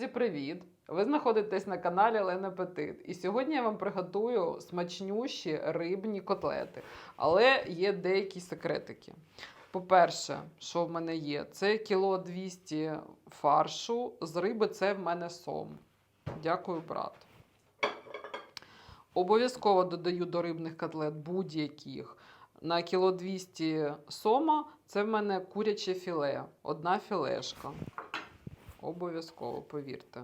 Друзі, привіт! Ви знаходитесь на каналі Лена Апетит. І сьогодні я вам приготую смачнющі рибні котлети. Але є деякі секретики. По-перше, що в мене є? Це кіло 200 фаршу. З риби це в мене сом. Дякую, брат. Обов'язково додаю до рибних котлет будь-яких. На кіло 200 сома це в мене куряче філе. Одна філешка. Обов'язково, повірте.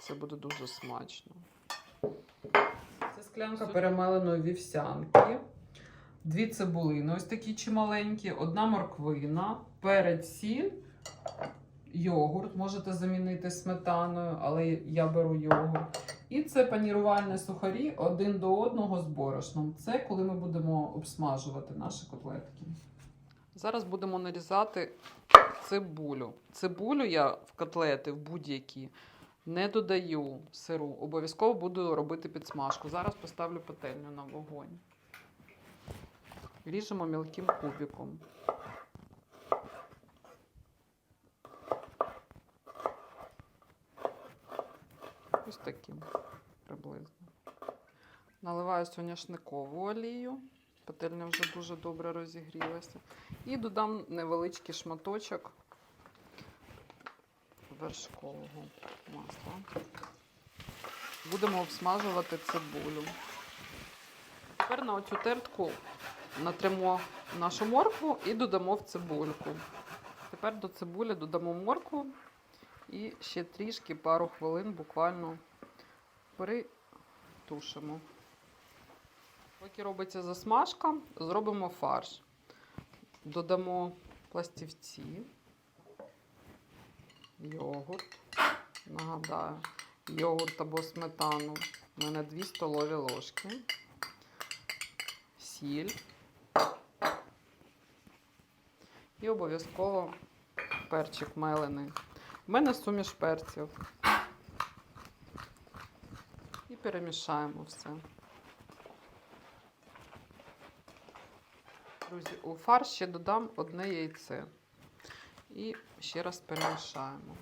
Це буде дуже смачно. Це склянка перемеленої вівсянки. Дві цибулини, ось такі чималенькі, одна морквина, перець, сіль, йогурт. Можете замінити сметаною, але я беру йогурт. І це панірувальні сухарі один до одного з борошном. Це коли ми будемо обсмажувати наші котлетки. Зараз будемо нарізати цибулю. Цибулю я в котлети в будь-які не додаю сиру. Обов'язково буду робити підсмажку. Зараз поставлю пательню на вогонь. Ріжемо мілким кубиком. Ось таким приблизно. Наливаю соняшникову олію. Пательня вже дуже добре розігрілася. І додам невеличкий шматочок вершкового масла. Будемо обсмажувати цибулю. Тепер на оцю тертку натримо нашу моркву і додамо в цибульку. Тепер до цибулі додамо моркву і ще трішки пару хвилин буквально притушимо. Поки робиться засмажка, зробимо фарш. Додамо пластівці, йогурт. Нагадаю, йогурт або сметану. У мене 2 столові ложки, сіль. І обов'язково перчик мелений. У мене суміш перців. І перемішаємо все. Друзі, у фарш ще додам одне яйце. І ще раз перемішаємо.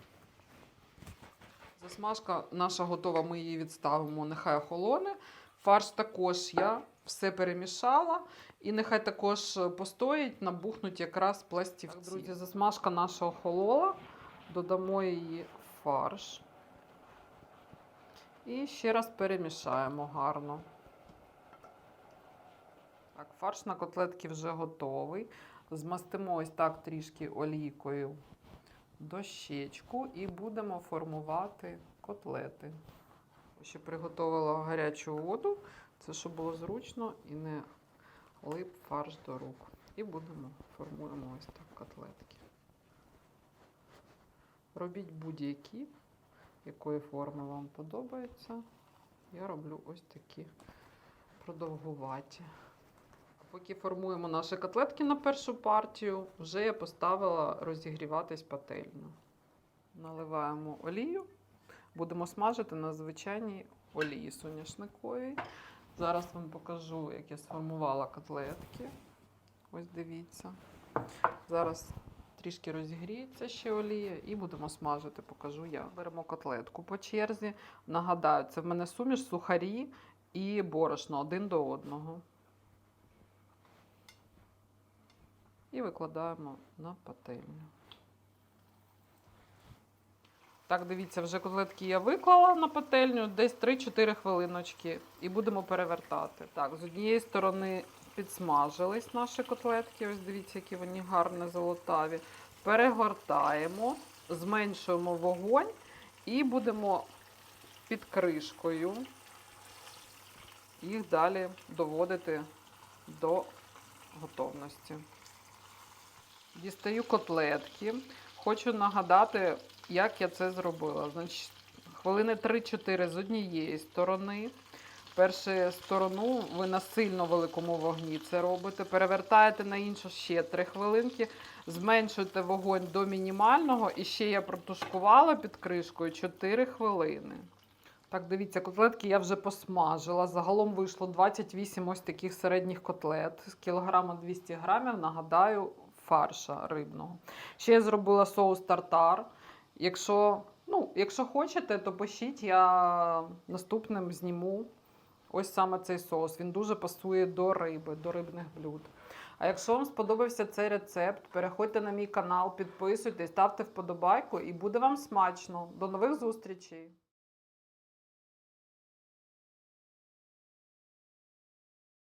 Засмажка наша готова, ми її відставимо, нехай охолоне. Фарш також я все перемішала. І нехай також постоїть, набухнуть якраз пластівці. Так, друзі, засмажка наша охолола. Додамо її в фарш. І ще раз перемішаємо гарно. Так, фарш на котлетки вже готовий. Змастимо ось так трішки олійкою дощечку і будемо формувати котлети. Ще приготувала гарячу воду, це щоб було зручно і не лип фарш до рук. І будемо формуємо ось так котлетки. Робіть будь-які, якої форми вам подобається. Я роблю ось такі продовгуваті. Поки формуємо наші котлетки на першу партію, вже я поставила розігріватись пательню. Наливаємо олію, будемо смажити на звичайній олії соняшниковій. Зараз вам покажу, як я сформувала котлетки. Ось дивіться. Зараз трішки розігріється ще олія і будемо смажити, покажу я. Беремо котлетку по черзі. Нагадаю, це в мене суміш, сухарі і борошно один до одного. І викладаємо на пательню. Так, дивіться, вже котлетки я виклала на пательню десь 3-4 хвилиночки і будемо перевертати. Так, з однієї сторони підсмажились наші котлетки. Ось дивіться, які вони гарні золотаві. Перегортаємо, зменшуємо вогонь і будемо під кришкою їх далі доводити до готовності. Дістаю котлетки. Хочу нагадати, як я це зробила. Значить, хвилини 3-4 з однієї сторони. Першу сторону ви на сильно великому вогні це робите. Перевертаєте на іншу ще 3 хвилинки, зменшуєте вогонь до мінімального. І ще я протушкувала під кришкою 4 хвилини. Так, дивіться, котлетки я вже посмажила. Загалом вийшло 28 ось таких середніх котлет з кілограма 200 грамів, нагадаю, фарша рибного. Ще я зробила соус тартар. Якщо Ну, якщо хочете, то пишіть, я наступним зніму ось саме цей соус. Він дуже пасує до риби, до рибних блюд. А якщо вам сподобався цей рецепт, переходьте на мій канал, підписуйтесь, ставте вподобайку і буде вам смачно. До нових зустрічей!